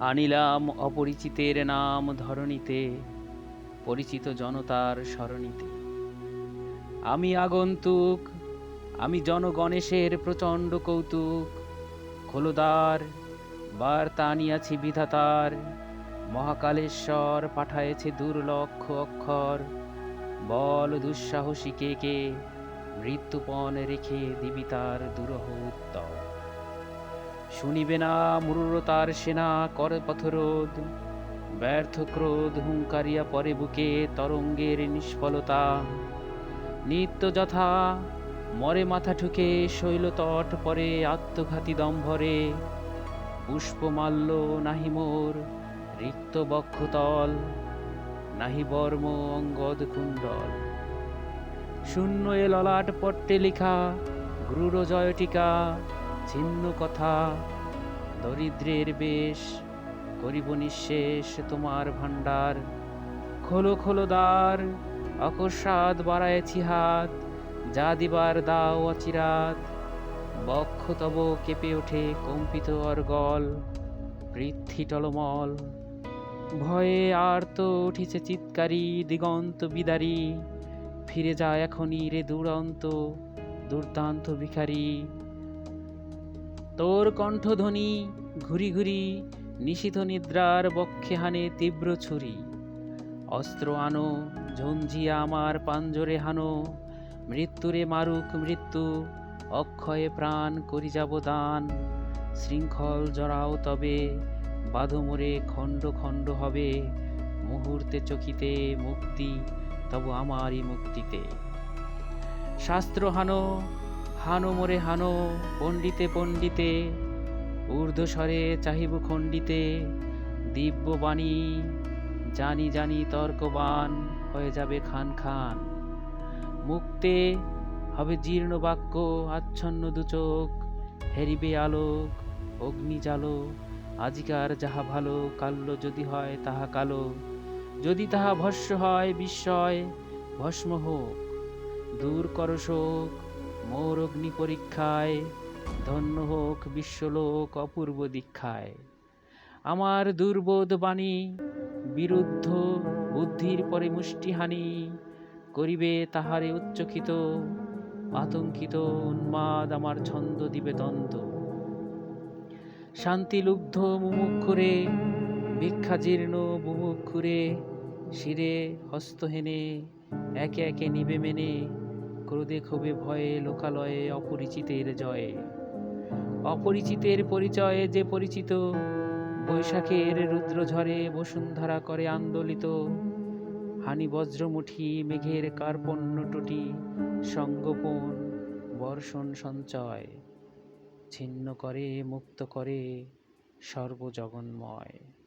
আনিলাম অপরিচিতের নাম ধরণীতে, পরিচিত জনতার সরণিতে আমি আগন্তুক, আমি জনগণেশের প্রচণ্ড কৌতুক, খোলদার, বার্তা আনিয়াছি বিধাতার, মহাকালেশ্বর পাঠায়েছে দুর্লক্ষ অক্ষর, বল দুঃসাহসী কে কে, মৃত্যুপণ রেখে দিবি তার দুরহ উত্তর। শুনিবে না মূরতার সেনা, করে পথরোধ। ব্যর্থ ক্রোধ হুঙ্কারিয়া পরে বুকে তরঙ্গের নিষ্ফলতা। নিত্য যথা, মরে মাথা ঠুকে শৈলতট পরে আত্মঘাতী দম্ভরে। পুষ্পমাল্য নাহি মোর রিক্ত বক্ষতল, নাহি বর্ম অঙ্গদ কুণ্ডল। শূন্য এ ললাট পট্টে লিখা, গ্রুর জয়টিকা ছিন্ন কথা, দরিদ্রের বেশ, করিব নিঃশেষ তোমার ভাণ্ডার। খোলো খোলো দ্বার, অকস্মাৎ বাড়ায়েছি হাত, যা দিবার দাও অচিরাত। বক্ষ তব কেঁপে ওঠে কম্পিত অর্গল পৃথ্বী টলমল। ভয়ে আর তো উঠিছে চিৎকারি, দিগন্ত বিদারি। ফিরে যা এখনই রে দুরন্ত, দুর্দান্ত ভিখারি। তোর কণ্ঠধ্বনি, ঘুরি ঘুরি, নিশিত নিদ্রার বক্ষে হানে তীব্র ছুরি। অস্ত্র আনো ঝঞ্ঝিয়া আমার পাঞ্জরে হানো, মৃত্যুরে মারুক মৃত্যু, অক্ষয়ে প্রাণ করি যাব দান। শৃঙ্খল জড়াও তবে, বাধমরে খণ্ড খণ্ড হবে, মুহূর্তে চকিতে মুক্তি, তবু আমারই মুক্তিতে। শাস্ত্র হানো হানো মোরে হানো, পণ্ডিতে পণ্ডিতে, ঊর্ধ্বস্বরে চাহিব খণ্ডিতে, দিব্যবাণী, জানি জানি তর্কবান হয়ে যাবে খান খান। মুক্তে হবে জীর্ণ বাক্য, আচ্ছন্ন দুচোখ হেরিবে আলোক, অগ্নি জালো, আজিকার যাহা ভালো, কাল্য যদি হয় তাহা কালো। যদি তাহা ভস্য হয় বিস্ময়, ভস্ম হোক, দূর কর শোক মোর অগ্নি পরীক্ষায়, ধন্য হোক বিশ্বলোক অপূর্ব দীক্ষায়। আমার দুর্বোধ বাণী, বিরুদ্ধ বুদ্ধির পরে মুষ্টিহানি, করিবে তাহারে উচ্চকিত আতঙ্কিত উন্মাদ আমার ছন্দ দিবে দ্বন্দ্ব। শান্তিলুব্ধ মুমুক্ষুরে, ভিক্ষাজীর্ণ বুভুক্ষুরে শিরে হস্তহেনে একে একে নিবে মেনে ক্রোধে ক্ষোভে ভয়ে লোকালয়ে অপরিচিতের জয়ে। অপরিচিতের পরিচয়ে যে পরিচিত, বৈশাখের রুদ্রঝরে বসুন্ধরা করে আন্দোলিত হানি বজ্রমুঠি মেঘের কার্পণ্য টুটি, সঙ্গোপন, বর্ষণ সঞ্চয়, ছিন্ন করে, মুক্ত করে সর্বজগন্ময়।